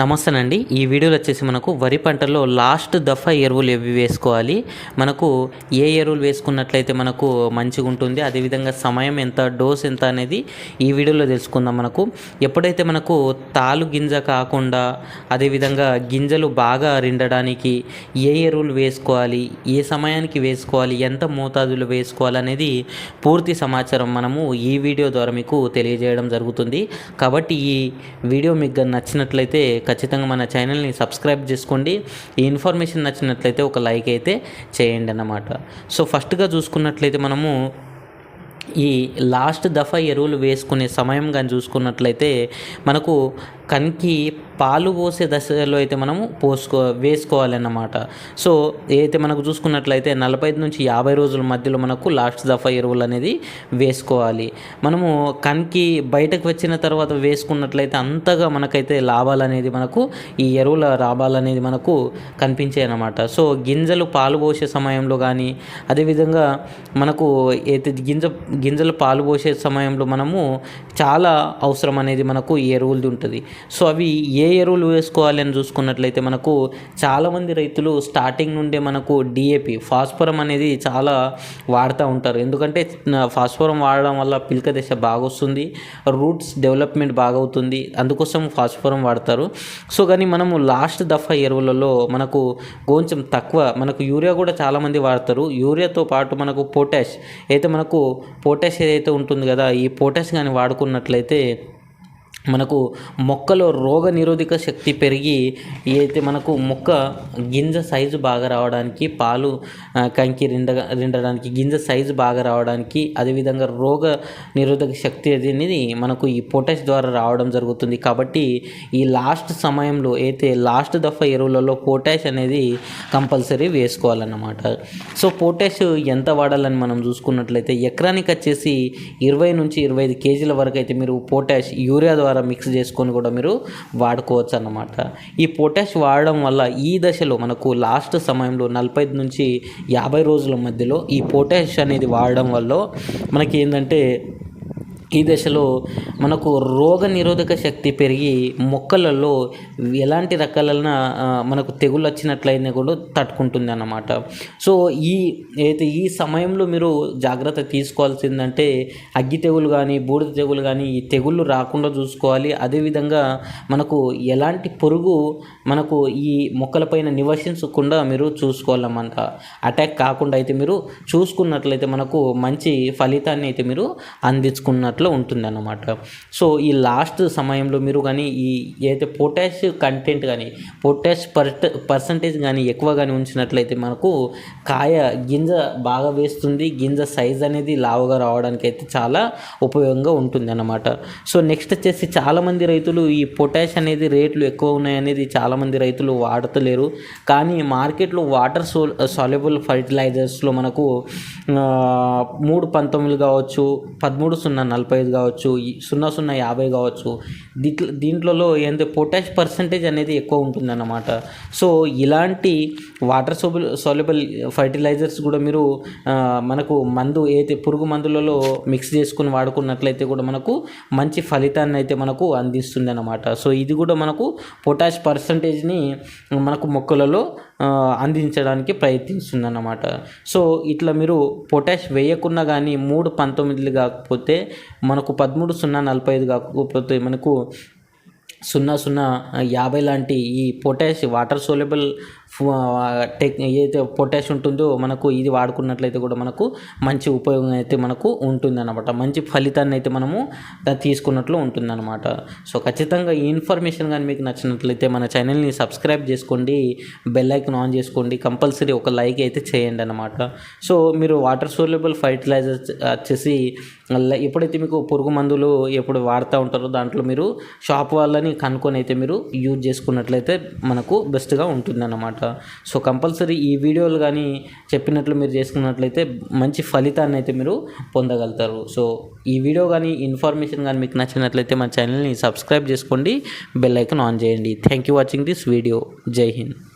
నమస్తేనండి. ఈ వీడియోలో వచ్చేసి మనకు వరి పంటలో లాస్ట్ దఫా ఎరువులు ఎవి వేసుకోవాలి? మనకు ఏ ఎరువులు వేసుకున్నట్లయితే మనకు మంచిగా ఉంటుంది? అదేవిధంగా సమయం ఎంత? డోస్ ఎంత? అనేది ఈ వీడియోలో తెలుసుకుందాం మనకు. ఎప్పుడైతే మనకు తాలు గింజ కాకుండా అదేవిధంగా గింజలు బాగా రిండడానికి ఏ ఎరువులు వేసుకోవాలి? ఏ సమయానికి వేసుకోవాలి? ఎంత మోతాదులో వేసుకోవాలి? అనేది పూర్తి సమాచారం మనము ఈ వీడియో ద్వారా మీకు తెలియజేయడం జరుగుతుంది. కాబట్టి ఈ వీడియో మీకు నచ్చినట్లయితే ఖచ్చితంగా మన ఛానల్ని సబ్స్క్రైబ్ చేసుకోండి. ఈ ఇన్ఫర్మేషన్ నచ్చినట్లయితే ఒక లైక్ అయితే చేయండి అన్నమాట. సో ఫస్ట్గా చూసుకున్నట్లయితే మనము ఈ లాస్ట్ దఫా ఎరువులు వేసుకునే సమయం కానీ చూసుకున్నట్లయితే మనకు కనికి పాలు పోసే దశలో అయితే మనము పోసుకో వేసుకోవాలన్నమాట. సో ఏదైతే మనకు చూసుకున్నట్లయితే నలభై ఐదు నుంచి యాభై రోజుల మధ్యలో మనకు లాస్ట్ దఫా ఎరువులు అనేది వేసుకోవాలి. మనము కనికి బయటకు వచ్చిన తర్వాత వేసుకున్నట్లయితే అంతగా మనకైతే లాభాలు అనేది మనకు ఈ ఎరువుల లాభాలు అనేది మనకు కనిపించాయి అన్నమాట. సో గింజలు పాలు పోసే సమయంలో కానీ అదేవిధంగా మనకు అయితే గింజ గింజలు పాలు పోసే సమయంలో మనము చాలా అవసరం అనేది మనకు ఎరువులది ఉంటుంది. సో అవి ఏ ఎరువులు వేసుకోవాలి అని చూసుకున్నట్లయితే మనకు చాలామంది రైతులు స్టార్టింగ్ నుండే మనకు డిఏపి ఫాస్ఫరం అనేది చాలా వాడుతూ ఉంటారు. ఎందుకంటే ఫాస్ఫరం వాడడం వల్ల పిలక దశ బాగా వస్తుంది రూట్స్ డెవలప్మెంట్ బాగా అవుతుంది అందుకోసం ఫాస్ఫరం వాడతారు. సో కానీ మనము లాస్ట్ దఫా ఎరువులలో మనకు కొంచెం తక్కువ మనకు యూరియా కూడా చాలామంది వాడతారు. యూరియాతో పాటు మనకు పొటాష్ అయితే మనకు పొటాష్ ఏదైతే ఉంటుంది కదా ఈ పొటాష్ కానీ వాడుకున్నట్లయితే మనకు మొక్కలో రోగ నిరోధక శక్తి పెరిగి అయితే మనకు మొక్క గింజ సైజు బాగా రావడానికి పాలు కంకి రిండ రిండడానికి గింజ సైజు బాగా రావడానికి అదేవిధంగా రోగ నిరోధక శక్తి అనేది మనకు ఈ పొటాష్ ద్వారా రావడం జరుగుతుంది. కాబట్టి ఈ లాస్ట్ సమయంలో అయితే లాస్ట్ దఫా ఎరువులలో పొటాష్ అనేది కంపల్సరీ వేసుకోవాలన్నమాట. సో పొటాష్ ఎంత వాడాలని మనం చూసుకున్నట్లయితే ఎకరానికి వచ్చేసి ఇరవై నుంచి ఇరవై ఐదు కేజీల వరకు అయితే మీరు పొటాష్ యూరియా ద్వారా మిక్స్ చేసుకొని కూడా మీరు వాడుకోవచ్చు అన్నమాట ఈ పొటాష్ వాడడం వల్ల ఈ దశలో మనకు లాస్ట్ సమయంలో నలభై నుంచి యాభై రోజుల మధ్యలో ఈ పొటాష్ అనేది వాడడం వల్ల మనకి ఏంటంటే ఈ దశలో మనకు రోగ నిరోధక శక్తి పెరిగి మొక్కలలో ఎలాంటి రకాలైన మనకు తెగులు వచ్చినట్లయినా కూడా తట్టుకుంటుంది అన్నమాట సో ఈ అయితే ఈ సమయంలో మీరు జాగ్రత్త తీసుకోవాల్సిందంటే అగ్గి తెగులు కానీ బూడిద తెగులు కానీ ఈ తెగుళ్ళు రాకుండా చూసుకోవాలి. అదేవిధంగా మనకు ఎలాంటి పురుగు మనకు ఈ మొక్కలపైన నివసించకుండా మీరు చూసుకోవాలన్నమాట. అటాక్ కాకుండా అయితే మీరు చూసుకున్నట్లయితే మనకు మంచి ఫలితాన్ని అయితే మీరు అందించుకున్నట్లు ఉంటుంది అన్నమాట సో ఈ లాస్ట్ సమయంలో మీరు కానీ ఈ ఏదైతే పొటాష్ కంటెంట్ కానీ పొటాష్ పర్ పర్సంటేజ్ కానీ ఎక్కువ కానీ ఉంచినట్లయితే మనకు కాయ గింజ బాగా వేస్తుంది. గింజ సైజ్ అనేది లావుగా రావడానికి అయితే చాలా ఉపయోగంగా ఉంటుంది అన్నమాట సో నెక్స్ట్ వచ్చేసి చాలామంది రైతులు ఈ పొటాష్ అనేది రేట్లు ఎక్కువ ఉన్నాయనేది చాలామంది రైతులు వాడతలేరు. కానీ మార్కెట్లో వాటర్ సో సాల్యుబుల్ ఫర్టిలైజర్స్లో మనకు మూడు పంతొమ్మిది కావచ్చు పదమూడు సున్నా నలభై ఐదు కావచ్చు సున్నా సున్నా యాభై కావచ్చు దీంట్లో దీంట్లో ఏంటంటే పొటాష్ పర్సంటేజ్ అనేది ఎక్కువ ఉంటుందన్నమాట. సో ఇలాంటి వాటర్ సోబుల్ సాల్యుబుల్ ఫర్టిలైజర్స్ కూడా మీరు మనకు మందు ఏదైతే పురుగు మందులలో మిక్స్ చేసుకుని వాడుకున్నట్లయితే కూడా మనకు మంచి ఫలితాన్ని అయితే మనకు అందిస్తుంది అన్నమాట సో ఇది కూడా మనకు పొటాష్ పర్సంటేజ్ని మనకు మొక్కలలో అందించడానికి ప్రయత్నిస్తుంది అన్నమాట సో ఇట్లా మీరు పొటాష్ వేయకున్నా కానీ మూడు పంతొమ్మిదిలు కాకపోతే మనకు పదమూడు సున్నా నలభై ఐదు కాకపోతే మనకు సున్నా సున్నా యాభై లాంటి ఈ పొటాష్ వాటర్ సోలబుల్ టెక్ ఏదైతే పొటాష్ ఉంటుందో మనకు ఇది వాడుకున్నట్లయితే కూడా మనకు మంచి ఉపయోగం అయితే మనకు ఉంటుందన్నమాట. మంచి ఫలితాన్ని అయితే మనము తీసుకున్నట్లు ఉంటుందన్నమాట. సో ఖచ్చితంగా ఈ ఇన్ఫర్మేషన్ కానీ మీకు నచ్చినట్లయితే మన ఛానల్ని సబ్స్క్రైబ్ చేసుకోండి బెల్ ఐకన్ ఆన్ చేసుకోండి కంపల్సరీ ఒక లైక్ అయితే చేయండి అనమాట సో మీరు వాటర్ సోలబుల్ ఫర్టిలైజర్స్ వచ్చేసి ఎప్పుడైతే మీకు పురుగు మందులు ఎప్పుడు వాడుతూ ఉంటారో దాంట్లో మీరు షాప్ వాళ్ళని కనుక్కొని అయితే మీరు యూజ్ చేసుకున్నట్లయితే మనకు బెస్ట్గా ఉంటుందన్నమాట. సో కంపల్సరీ ఈ వీడియోలు కానీ చెప్పినట్లు మీరు చేసుకున్నట్లయితే మంచి ఫలితాన్ని అయితే మీరు పొందగలుగుతారు. సో ఈ వీడియో కానీ ఇన్ఫర్మేషన్ కానీ మీకు నచ్చినట్లయితే మన ఛానల్ని సబ్స్క్రైబ్ చేసుకోండి బెల్ ఐకన్ ఆన్ చేయండి. Thank you watching this video జై హింద్